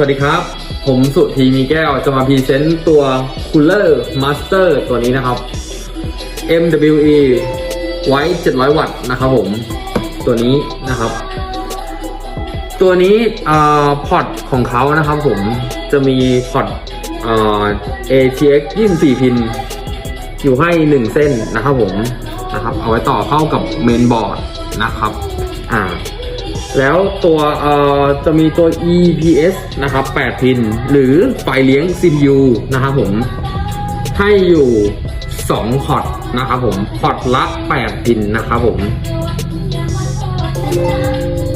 วัสดีครับ ผมสุธีมีแก้ว จะมาพรีเซนต์ตัว Cooler Master ตัวนี้นะครับ MWE ไว้ 700 วัตต์นะครับผม ตัวนี้นะครับ ตัวนี้พอร์ตของเขานะครับผมจะมีพอร์ตเอ่อ ATX 24 พิน อยู่ให้ 1 เส้นนะครับผมนะครับ เอาไว้ต่อเข้ากับเมนบอร์ดนะครับ อ่า แล้วตัวเอ่อจะมีตัว EPS นะครับ 8 พิน หรือไฟเลี้ยง CPU นะครับผม ให้อยู่ 2 พอร์ตนะครับผม พอร์ตละ 8 พินนะครับผม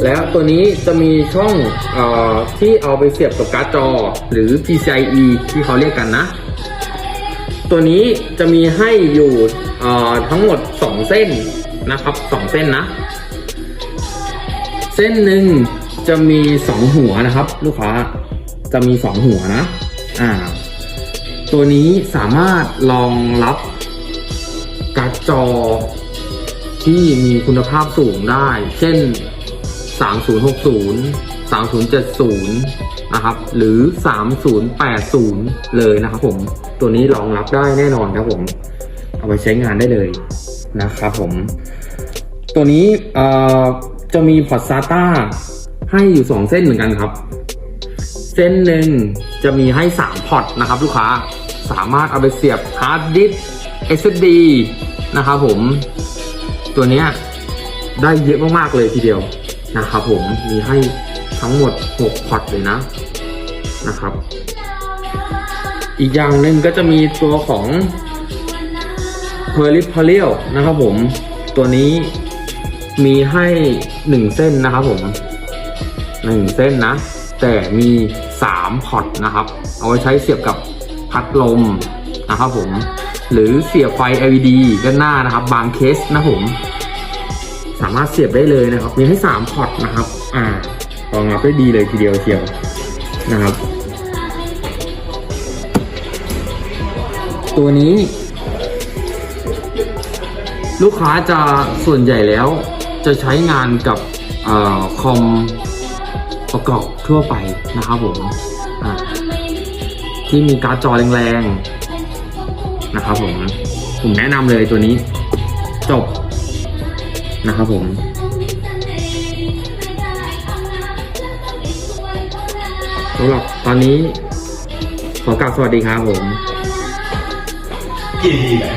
แล้วตัวนี้จะมีช่องออที่เอาไปเสียบกับการ์ดจอ หรือ PCIe ที่เขาเรียกกันนะ ตัวนี้จะมีให้อยู่ทั้งหมด 2 เส้นนะครับ 2 เส้นนะ เส้นหนึ่งจะมี2หัวนะครับ ลูกค้าจะมี2หัวนะอ่าตัวนี้สามารถรองรับการ์ดจอที่มีคุณภาพสูงได้ เช่น 3060 3070 นะครับ หรือ 3080 เลยนะครับผม ตัวนี้รองรับได้แน่นอนครับผม เอาไปใช้งานได้เลยนะครับผม ตัวนี้เอ่อ จะมีพอร์ต SATA ให้อยู่2เส้นเหมือนกันครับ เส้นหนึ่งจะมีให้3พอร์ตนะครับ ลูกค้าสามารถเอาไปเสียบฮาร์ดดิสก์ SSD นะครับผม ตัวเนี้ยได้เยอะมากๆเลยทีเดียวนะครับผมมีให้ทั้งหมด 6 พอร์ตเลยนะนะครับ อีกอย่างหนึ่งก็จะมีตัวของ p e r i p h e r a l นะครับผมตัวนี้ มีให้1เส้นนะครับผม1เส้นนะ แต่มี3พอตนะครับ เอาไว้ใช้เสียบกับพัดลมนะครับผม หรือเสียบไฟ LED ด้านหน้านะครับ บางเคสนะผม สามารถเสียบได้เลยนะครับ มีให้3พอตนะครับ อ่ารองรับได้ดีเลยทีเดียวเชียวนะครับ ตัวนี้ ลูกค้าจะส่วนใหญ่แล้ว จะใช้งานกับออคอมประกอบทั่วไปนะครับผมที่มีการ์ดจอแรงๆนะครับผมผมแนะนำเลยตัวนี้จบนะครับผมสำหรับตอนนี้ขอกล่าวสวัสดีครับผมกี่ทีไหน